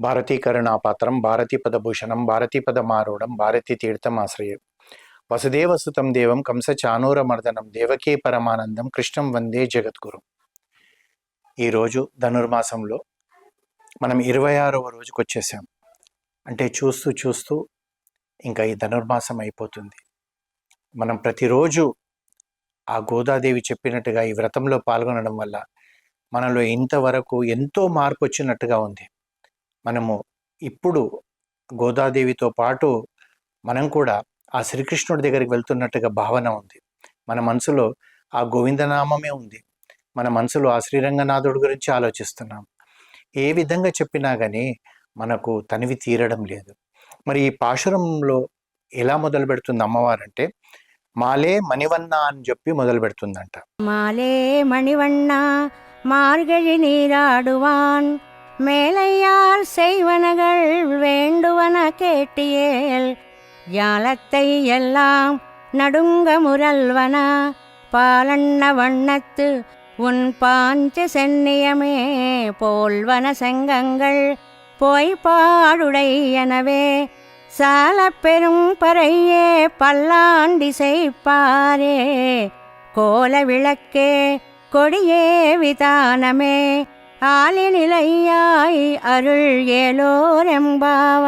భారతీకరుణాపాత్రం భారతీపదభూషణం భారతీపదమారూఢం భారతీ తీర్థమాశ్రయం వసుదేవసుతం దేవం కంస చానూరమర్దనం దేవకీ పరమానందం కృష్ణం వందే జగద్గురు. ఈరోజు ధనుర్మాసంలో మనం ఇరవై ఆరవ రోజుకు వచ్చేసాం. అంటే చూస్తూ చూస్తూ ఇంకా ఈ ధనుర్మాసం అయిపోతుంది. మనం ప్రతిరోజు ఆ గోదాదేవి చెప్పినట్టుగా ఈ వ్రతంలో పాల్గొనడం వల్ల మనలో ఇంతవరకు ఎంతో మార్పు వచ్చినట్టుగా ఉంది. మనము ఇప్పుడు గోదాదేవితో పాటు మనం కూడా ఆ శ్రీకృష్ణుడి దగ్గరికి వెళ్తున్నట్టుగా భావన ఉంది. మన మనసులో ఆ గోవిందనామమే ఉంది. మన మనసులో ఆ శ్రీరంగనాథుడి గురించి ఆలోచిస్తున్నాం. ఏ విధంగా చెప్పినా కానీ మనకు తనివి తీరడం లేదు. మరి ఈ పాశురంలో ఎలా మొదలు పెడుతుంది అమ్మవారంటే మాలే మణివన్న అని చెప్పి మొదలు పెడుతుందంట. మాలే మణివన్న మార్గజి నీరాడువాన్ மேலையார் செய்வனகள் வேண்டுவன கேட்டியேல் ஜாலத்தை எல்லாம் நடுங்க முரல்வன பாலண்ண வண்ணத்து உன் பாஞ்ச சென்னியமே போல்வன செங்கங்கள் போய் பாடுடை எனவே சால பெரும் பறையே பல்லாண்டி செய்ப்பாரே கோல விளக்கே கொடியே விதானமே ஆலிநிலையாய் அருள் ஏலோரெம்பாவாய்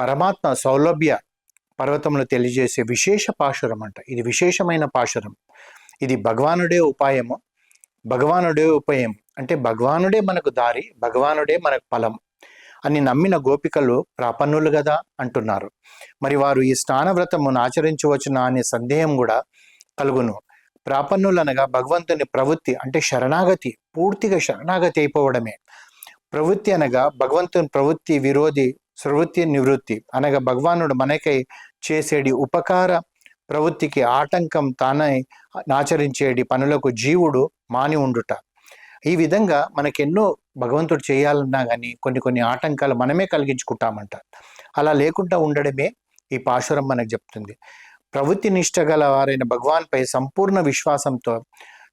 పరమాత్మ సౌలభ్య పర్వతంలో తెలియజేసే విశేష పాశురం అంట ఇది విశేషమైన పాశురం ఇది భగవానుడే ఉపాయము భగవానుడే ఉపాయం అంటే భగవానుడే మనకు దారి భగవానుడే మనకు ఫలం అని నమ్మిన గోపికలు ప్రాపన్నులు కదా అంటున్నారు మరి వారు ఈ స్నాన వ్రతమును ఆచరించవచ్చునా అనే సందేహం కూడా కలుగును ప్రాపన్నులు అనగా భగవంతుని ప్రవృత్తి అంటే శరణాగతి పూర్తిగా శరణాగతి అయిపోవడమే. ప్రవృత్తి అనగా భగవంతుని ప్రవృత్తి విరోధి ప్రవృత్తి నివృత్తి. అనగా భగవానుడు మనకై చేసేడి ఉపకార ప్రవృత్తికి ఆటంకం తానై ఆచరించేడి పనులకు జీవుడు మాని ఉండుట. ఈ విధంగా మనకెన్నో భగవంతుడు చేయాలన్నా కానీ కొన్ని కొన్ని ఆటంకాలు మనమే కలిగించుకుంటామంట. అలా లేకుండా ఉండడమే ఈ పాశురం మనకు చెప్తుంది. ప్రవృత్తి నిష్ట గల వారైన భగవాన్పై సంపూర్ణ విశ్వాసంతో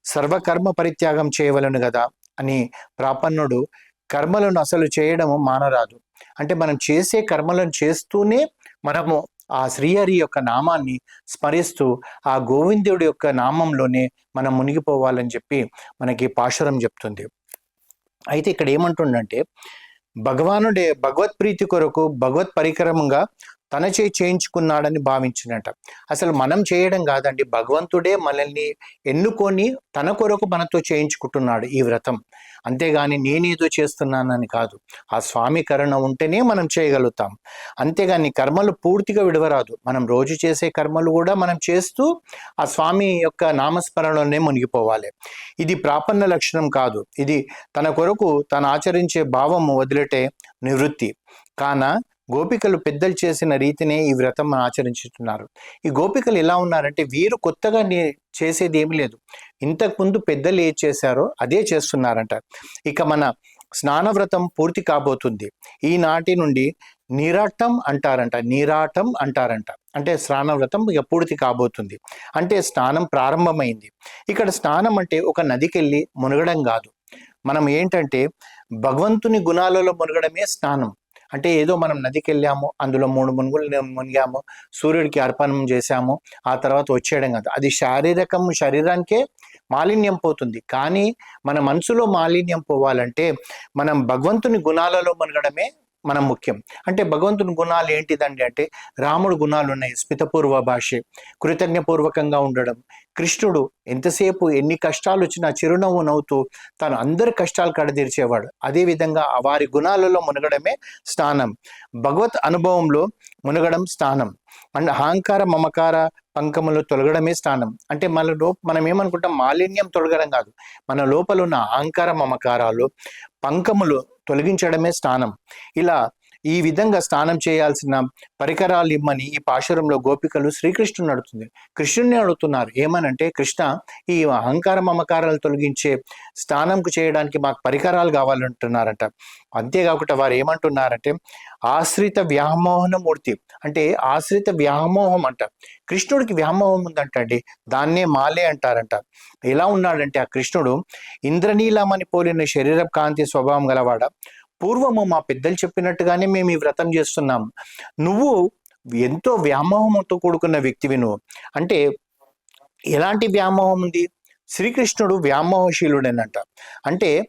సర్వకర్మ పరిత్యాగం చేయవలను కదా అని ప్రాపన్నుడు కర్మలను అసలు చేయడము మానరాదు. అంటే మనం చేసే కర్మలను చేస్తూనే మనము ఆ శ్రీహరి యొక్క నామాన్ని స్మరిస్తూ ఆ గోవిందుడి యొక్క నామంలోనే మనం మునిగిపోవాలని చెప్పి మనకి పాశురం చెప్తుంది. అయితే ఇక్కడ ఏమంటుండంటే భగవానుడే భగవత్ ప్రీతి కొరకు భగవత్ పరికరంగా తన చేయి చేయించుకున్నాడని భావించినట. అసలు మనం చేయడం కాదండి. భగవంతుడే మనల్ని ఎన్నుకొని తన కొరకు మనతో చేయించుకుంటున్నాడు ఈ వ్రతం. అంతేగాని నేనేదో చేస్తున్నానని కాదు. ఆ స్వామి కరుణ ఉంటేనే మనం చేయగలుగుతాం. అంతేగాని కర్మలు పూర్తిగా విడవరాదు. మనం రోజు చేసే కర్మలు కూడా మనం చేస్తూ ఆ స్వామి యొక్క నామస్మరణలోనే మునిగిపోవాలి. ఇది ప్రాపన్న లక్షణం కాదు. ఇది తన కొరకు తను ఆచరించే భావము వదిలేటే నివృత్తి. కాన గోపికలు పెద్దలు చేసిన రీతినే ఈ వ్రతం ఆచరించుతున్నారు. ఈ గోపికలు ఎలా ఉన్నారంటే వీరు కొత్తగా నే- చేసేది ఏమి లేదు ఇంతకుముందు పెద్దలు ఏ చేశారో అదే చేస్తున్నారంట. ఇక మన స్నాన వ్రతం పూర్తి కాబోతుంది. ఈనాటి నుండి నీరాటం అంటారంట నీరాటం అంటారంట. అంటే స్నాన వ్రతం ఇక పూర్తి కాబోతుంది. అంటే స్నానం ప్రారంభమైంది. ఇక్కడ స్నానం అంటే ఒక నదికి వెళ్ళి మునగడం కాదు. మనం ఏంటంటే భగవంతుని గుణాలలో మునగడమే స్నానం. అంటే ఏదో మనం నదికి వెళ్ళాము అందులో మూడు మునుగులు మునిగాము సూర్యుడికి అర్పణం చేశాము ఆ తర్వాత వచ్చేయడం కాదు. అది శారీరకం శరీరానికే మాలిన్యం పోతుంది. కానీ మన మనసులో మాలిన్యం పోవాలంటే మనం భగవంతుని గుణాలలో మునగడమే మనం ముఖ్యం. అంటే భగవంతుని గుణాలు ఏంటిదండి అంటే రాముడు గుణాలు ఉన్నాయి స్మితపూర్వ భాషే కృతజ్ఞపూర్వకంగా ఉండడం. కృష్ణుడు ఎంతసేపు ఎన్ని కష్టాలు వచ్చినా చిరునవ్వు నవ్వుతూ తను అందరి కష్టాలు కడదీర్చేవాడు అదేవిధంగా వారి గుణాలలో మునగడమే స్నానం. భగవత్ అనుభవంలో మునగడం స్నానం. అండ్ అహంకార మమకార పంకములు తొలగడమే స్నానం. అంటే మన లో మనం ఏమనుకుంటాం మాలిన్యం తొలగడం కాదు. మన లోపల ఉన్న అహంకార మమకారాలు పంకములు తొలగించడమే స్నానం ఇలా ఈ విధంగా స్నానం చేయాల్సిన పరికరాలు ఇమ్మని ఈ పాశురంలో గోపికలు శ్రీకృష్ణుని అడుగుతుంది. కృష్ణుని అడుగుతున్నారు. ఏమనంటే కృష్ణ ఈ అహంకార మమకారాలు తొలగించే స్నానంకు చేయడానికి మాకు పరికరాలు కావాలంటున్నారంట. అంతేకాకుండా వారు ఏమంటున్నారంటే ఆశ్రిత వ్యామోహనమూర్తి. అంటే ఆశ్రిత వ్యామోహం అంట. కృష్ణుడికి వ్యామోహం ఉందంట అండి దాన్నే మాలే అంటారంట. ఎలా ఉన్నాడంటే ఆ కృష్ణుడు ఇంద్రనీలమని పోలిన శరీర కాంతి స్వభావం గలవాడ? పూర్వము మా పెద్దలు చెప్పినట్టుగానే మేము ఈ వ్రతం చేస్తున్నాం. నువ్వు ఎంతో వ్యామోహంతో కూడుకున్న వ్యక్తివి నువ్వు అంటే ఎలాంటి వ్యామోహం ఉంది? శ్రీకృష్ణుడు వ్యామోహశీలుడేనంట. అంటే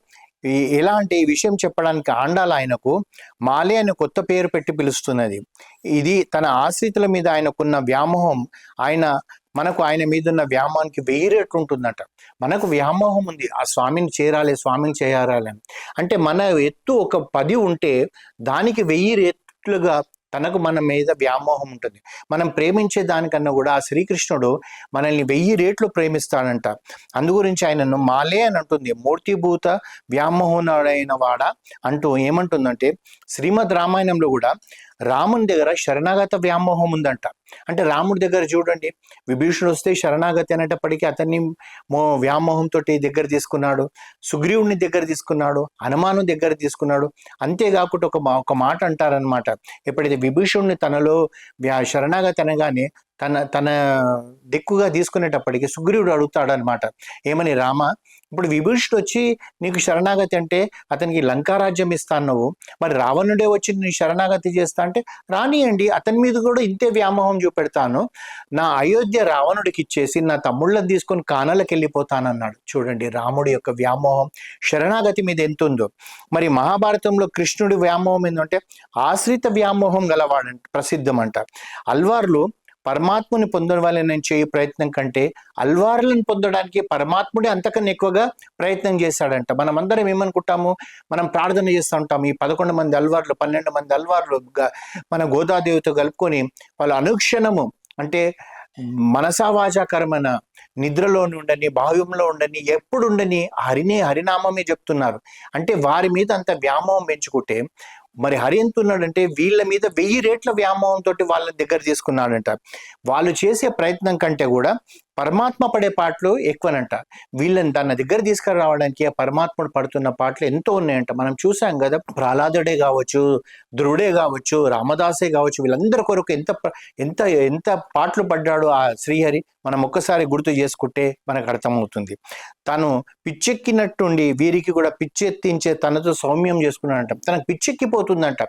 ఈ- ఎలా అంటే ఈ విషయం చెప్పడానికి ఆండాల ఆయనకు మాలే అని కొత్త పేరు పెట్టి పిలుస్తున్నది. ఇది తన ఆశ్రితుల మీద ఆయనకున్న వ్యామోహం. ఆయన మనకు ఆయన మీద ఉన్న వ్యామోహానికి వెయ్యి ఉంటుందంట మనకు వ్యామోహం ఉంది. ఆ స్వామిని చేరాలి స్వామిని చేరాలి అంటే మన ఎత్తు ఒక పది ఉంటే దానికి వెయ్యి రెట్లుగా తనకు మన మీద వ్యామోహం ఉంటుంది. మనం ప్రేమించే దానికన్నా కూడా ఆ శ్రీకృష్ణుడు మనల్ని వెయ్యి రేట్లు ప్రేమిస్తాడంట. అందు గురించి ఆయనను మాలే అని అంటుంది. మూర్తిభూత వ్యామోహనుడైన వాడ అంటూ ఏమంటుందంటే శ్రీమద్ రామాయణంలో కూడా రాముని దగ్గర శరణాగత వ్యామోహం ఉందంట. అంటే రాముడి దగ్గర చూడండి విభీషణుడు వస్తే శరణాగతి అనేటప్పటికీ అతన్ని మో వ్యామోహంతో దగ్గర తీసుకున్నాడు సుగ్రీవుని దగ్గర తీసుకున్నాడు హనుమాను దగ్గర తీసుకున్నాడు. అంతేకాకుండా ఒక మా- ఒక మాట అంటారనమాట ఎప్పుడైతే విభీషణుడిని తనలో వ్యా- శరణాగతి అనగానే తన తన దిక్కుగా తీసుకునేటప్పటికి సుగ్రీవుడు అడుగుతాడు అనమాట ఏమని రామ ఇప్పుడు విభీషుడు వచ్చి నీకు శరణాగతి అంటే అతనికి లంకారాజ్యం ఇస్తాను నువ్వు మరి రావణుడే వచ్చి నీ శరణాగతి చేస్తా అంటే రానియండి అతని మీద కూడా ఇంతే వ్యామోహం చూపెడతాను. నా అయోధ్య రావణుడికి ఇచ్చేసి నా తమ్ముళ్ళని తీసుకొని కానాలకు వెళ్ళిపోతానన్నాడు చూడండి రాముడి యొక్క వ్యామోహం శరణాగతి మీద ఎంత ఉందో మరి మహాభారతంలో కృష్ణుడి వ్యామోహం ఏంటంటే ఆశ్రిత వ్యామోహం గలవాడంట ప్రసిద్ధం అంట అల్వార్లు పరమాత్ముని నేను చేయ ప్రయత్నం కంటే అల్వార్లను పొందడానికి పరమాత్ముడే అంతకన్నా ఎక్కువగా ప్రయత్నం చేశాడంట. మనం అందరం ఏమనుకుంటాము? మనం ప్రార్థన చేస్తూ ఉంటాం. ఈ పదకొండు మంది అల్వార్లు పన్నెండు మంది అల్వార్లు గ- మన గోదాదేవితో కలుపుకొని వాళ్ళు అనుక్షణము అంటే మనసావాచాకరమైన నిద్రలో ఉండని భావ్యంలో ఉండని ఎప్పుడు ఉండని హరినే హరినామమే చెప్తున్నారు. అంటే వారి మీద అంత వ్యామోహం పెంచుకుంటే మరి హరి ఎంత ఉన్నాడంటే వీళ్ళ మీద వెయ్యి రేట్ల వ్యామోహం తోటి వాళ్ళ దగ్గర తీసుకున్నాడంట వాళ్ళు చేసే ప్రయత్నం కంటే కూడా పరమాత్మ పడే పాటలు ఎక్కువనంట. వీళ్ళని తన దగ్గర తీసుకురావడానికి ఆ పరమాత్ముడు పడుతున్న పాటలు ఎంతో ఉన్నాయంట. మనం చూసాం కదా ప్రహ్లాదుడే కావచ్చు ధ్రువుడే కావచ్చు రామదాసే కావచ్చు వీళ్ళందరి కొరకు ఎంత ఎంత ఎంత పాటలు పడ్డాడో ఆ శ్రీహరి మనం ఒక్కసారి గుర్తు చేసుకుంటే మనకు అర్థమవుతుంది. తను పిచ్చెక్కినట్టుండి వీరికి కూడా పిచ్చెత్తించే తనతో సౌమ్యం చేసుకున్నాడంట. తనకు పిచ్చెక్కిపోతుందంట.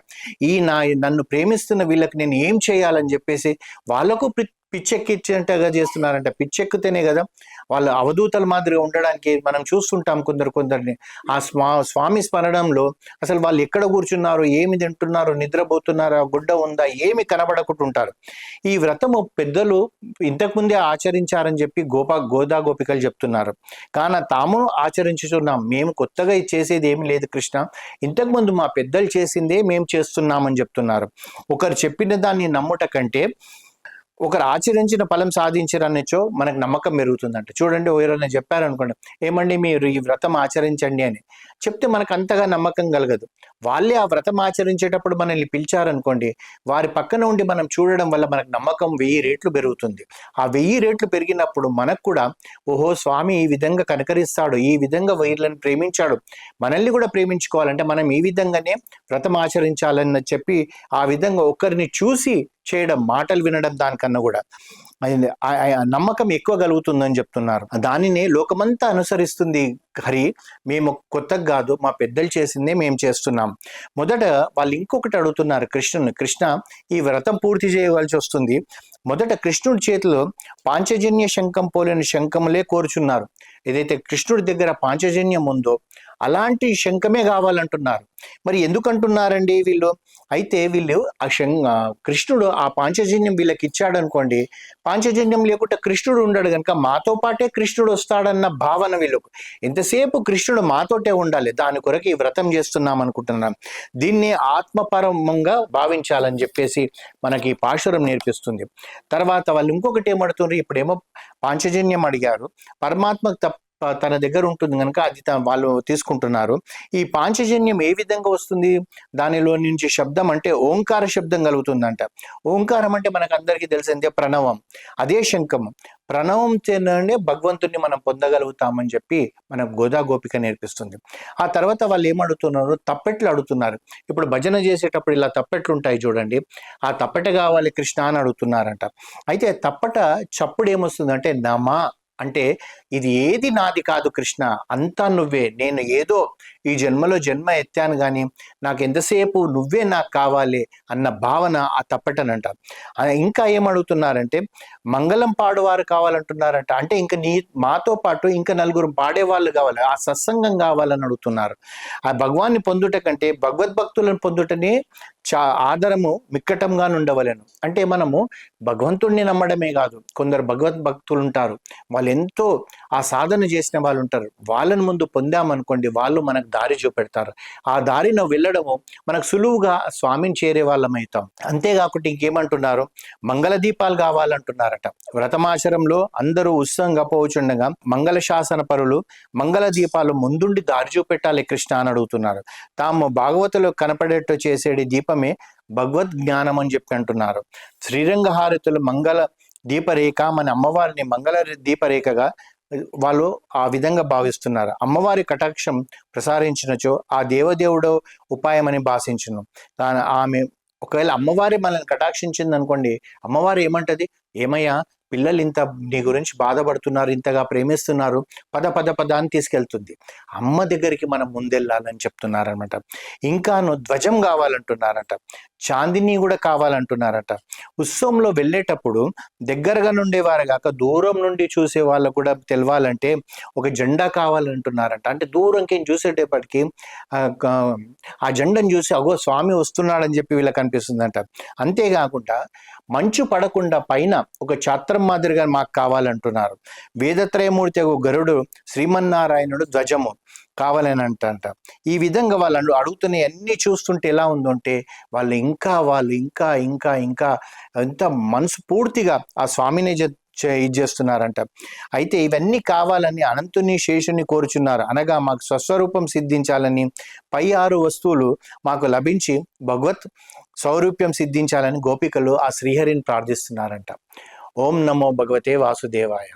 ఈ నా నన్ను ప్రేమిస్తున్న వీళ్ళకి నేను ఏం చేయాలని చెప్పేసి వాళ్ళకు పి- చేస్తున్నారంట. పిచ్చెక్కితేనే కదా వాళ్ళు అవధూతల మాదిరిగా ఉండడానికి మనం చూస్తుంటాం కొందరు కొందరిని. ఆ స్వా స్వామి స్మరణంలో అసలు వాళ్ళు ఎక్కడ కూర్చున్నారు ఏమి తింటున్నారు నిద్రపోతున్నారా గుడ్డ ఉందా ఏమి కనబడకుండా ఉంటారు ఈ వ్రతము పెద్దలు ఇంతకుముందే ఆచరించారని చెప్పి గోపా గోదా గోపికలు చెప్తున్నారు. కానీ తాము ఆచరించుతున్నాం మేము కొత్తగా ఇది చేసేది ఏమి లేదు కృష్ణ. ఇంతకుముందు మా పెద్దలు చేసిందే మేము చేస్తున్నామని చెప్తున్నారు. ఒకరు చెప్పిన దాన్ని నమ్ముట కంటే ఒకరు ఆచరించిన ఫలం సాధించరనిచో మనకు నమ్మకం పెరుగుతుందంట. చూడండి ఎవరైనా చెప్పారనుకోండి ఏమండి మీరు ఈ వ్రతం ఆచరించండి అని. చెప్తే మనకు అంతగా నమ్మకం కలగదు. వాళ్ళే ఆ వ్రతం ఆచరించేటప్పుడు మనల్ని పిలిచారనుకోండి వారి పక్కన ఉండి మనం చూడడం వల్ల మనకు నమ్మకం వెయ్యి రేట్లు పెరుగుతుంది. ఆ వెయ్యి రేట్లు పెరిగినప్పుడు మనకు కూడా ఓహో స్వామి ఈ విధంగా కనకరిస్తాడు ఈ విధంగా వైర్లను ప్రేమించాడు మనల్ని కూడా ప్రేమించుకోవాలంటే మనం ఈ విధంగానే వ్రతం ఆచరించాలని చెప్పి ఆ విధంగా ఒకరిని చూసి చేయడం మాటలు వినడం దానికన్నా కూడా. నమ్మకం ఎక్కువ కలుగుతుందని చెప్తున్నారు. దానినే లోకమంతా అనుసరిస్తుంది హరి. మేము కొత్తగా కాదు మా పెద్దలు చేసిందే మేము చేస్తున్నాం. మొదట వాళ్ళు ఇంకొకటి అడుగుతున్నారు కృష్ణుని. కృష్ణ ఈ వ్రతం పూర్తి చేయవలసి వస్తుంది. మొదట కృష్ణుడి చేతిలో పాంచజన్య శంఖం పోలిన శంఖములే కోరుచున్నారు. ఏదైతే కృష్ణుడి దగ్గర పాంచజన్యం ఉందో అలాంటి శంఖమే కావాలంటున్నారు. మరి ఎందుకంటున్నారండి వీళ్ళు? అయితే వీళ్ళు ఆ శం కృష్ణుడు ఆ పాంచజన్యం వీళ్ళకి ఇచ్చాడనుకోండి పాంచజన్యం లేకుండా కృష్ణుడు ఉండడు కనుక మాతో పాటే కృష్ణుడు వస్తాడన్న భావన వీళ్ళకు. ఎంతసేపు కృష్ణుడు మాతోటే ఉండాలి దాని కొరకు ఈ వ్రతం చేస్తున్నాం అనుకుంటున్నాం దీన్ని ఆత్మపరమంగా భావించాలని చెప్పేసి మనకి పాశురం నేర్పిస్తుంది. తర్వాత వాళ్ళు ఇంకొకటి ఏమడుతున్నారు ఇప్పుడేమో పాంచజన్యం అడిగారు. పరమాత్మకు తప్ప తన దగ్గర ఉంటుంది కనుక అది వాళ్ళు తీసుకుంటున్నారు. ఈ పాంచజన్యం ఏ విధంగా వస్తుంది? దానిలో నుంచి శబ్దం అంటే ఓంకార శబ్దం కలుగుతుందంట. ఓంకారం అంటే మనకు అందరికీ తెలిసిందే ప్రణవం. అదే శంఖం. ప్రణవం తిననే భగవంతుని మనం పొందగలుగుతామని చెప్పి మన గోదా గోపిక నేర్పిస్తుంది. ఆ తర్వాత వాళ్ళు ఏమడుగుతున్నారు తప్పెట్లు అడుగుతున్నారు. ఇప్పుడు భజన చేసేటప్పుడు ఇలా తప్పెట్లు ఉంటాయి చూడండి. ఆ తప్పెట కావాలి కృష్ణ అని అడుగుతున్నారంట. అయితే తప్పట చప్పుడు ఏమొస్తుందంటే నమ అంటే ఇది ఏది నాది కాదు కృష్ణ అంతా నువ్వే. నేను ఏదో ఈ జన్మలో జన్మ ఎత్తాను కానీ నాకు ఎంతసేపు నువ్వే నాకు కావాలి అన్న భావన ఆ తప్పటనంట. ఇంకా ఏమడుగుతున్నారంటే మంగళం పాడువారు కావాలంటున్నారంట. అంటే ఇంకా నీ మాతో పాటు ఇంకా నలుగురు పాడేవాళ్ళు కావాలి ఆ సత్సంగం కావాలని అడుగుతున్నారు. ఆ భగవాన్ని పొందుట కంటే భగవద్భక్తులను పొందుటనే చా ఆదరము మిక్కటంగా ఉండవలను అంటే మనము భగవంతుడిని నమ్మడమే కాదు కొందరు భగవద్భక్తులు ఉంటారు వాళ్ళు ఎంతో ఆ సాధన చేసిన వాళ్ళు ఉంటారు వాళ్ళని ముందు పొందామనుకోండి వాళ్ళు మనకు దారి చూపెడతారు. ఆ దారిన వెళ్ళడము మనకు సులువుగా స్వామిని చేరే వాళ్ళం అవుతాం అంతేకాకుండా ఇంకేమంటున్నారు? మంగళ దీపాలు కావాలంటున్నారట. వ్రతమాచరంలో అందరూ ఉత్సవంగా పోచుండగా మంగళ శాసన పరులు మంగళ దీపాలు ముందుండి దారి చూపెట్టాలి కృష్ణ అని అడుగుతున్నారు. తాము భాగవతులు కనపడేట్టు చేసేది దీపమే భగవద్ జ్ఞానం అని చెప్పి అంటున్నారు. శ్రీరంగ హారతులు మంగళ దీపరేఖ మన అమ్మవారిని మంగళ దీపరేఖగా వాళ్ళు ఆ విధంగా భావిస్తున్నారు. అమ్మవారి కటాక్షం ప్రసారించినచో ఆ దేవదేవుడో ఉపాయమని భాషించును. కానీ ఆమె ఒకవేళ అమ్మవారి మనల్ని కటాక్షించింది అనుకోండి అమ్మవారు ఏమంటది? ఏమయ్యా పిల్లలు ఇంత నీ గురించి బాధపడుతున్నారు ఇంతగా ప్రేమిస్తున్నారు పద పద పద అని తీసుకెళ్తుంది. అమ్మ దగ్గరికి మనం ముందెళ్ళాలని చెప్తున్నారనమాట ఇంకాను ధ్వజం కావాలంటున్నారట. చాందిని కూడా కావాలంటున్నారట. ఉత్సవంలో వెళ్ళేటప్పుడు దగ్గరగా నుండేవారు కాక దూరం నుండి చూసే వాళ్ళకు కూడా తెలవాలంటే ఒక జెండా కావాలంటున్నారట. అంటే దూరంకి చూసేటప్పటికి ఆ క- జెండాను చూసి అగో స్వామి వస్తున్నాడని చెప్పి వీళ్ళకి అనిపిస్తుందంట. అంతేకాకుండా మంచు పడకుండా పైన ఒక ఛాత్రం మాదిరిగా మాకు కావాలంటున్నారు. వేదత్రయమూర్తి ఒక గరుడు శ్రీమన్నారాయణుడు ధ్వజము. కావాలని అంట ఈ విధంగా వాళ్ళు అడుగుతున్న అన్ని చూస్తుంటే ఎలా ఉందంటే వాళ్ళు ఇంకా వాళ్ళు ఇంకా ఇంకా ఇంకా ఎంత మనసు పూర్తిగా ఆ స్వామిని జ- ఇది చేస్తున్నారంట. అయితే ఇవన్నీ కావాలని అనంతుని శేషుని కోరుచున్నారు. అనగా మాకు స్వస్వరూపం సిద్ధించాలని పై ఆరు వస్తువులు మాకు లభించి భగవత్ సౌరూప్యం సిద్ధించాలని గోపికలు ఆ శ్రీహరిని ప్రార్థిస్తున్నారంట. ఓం నమో భగవతే వాసుదేవాయ.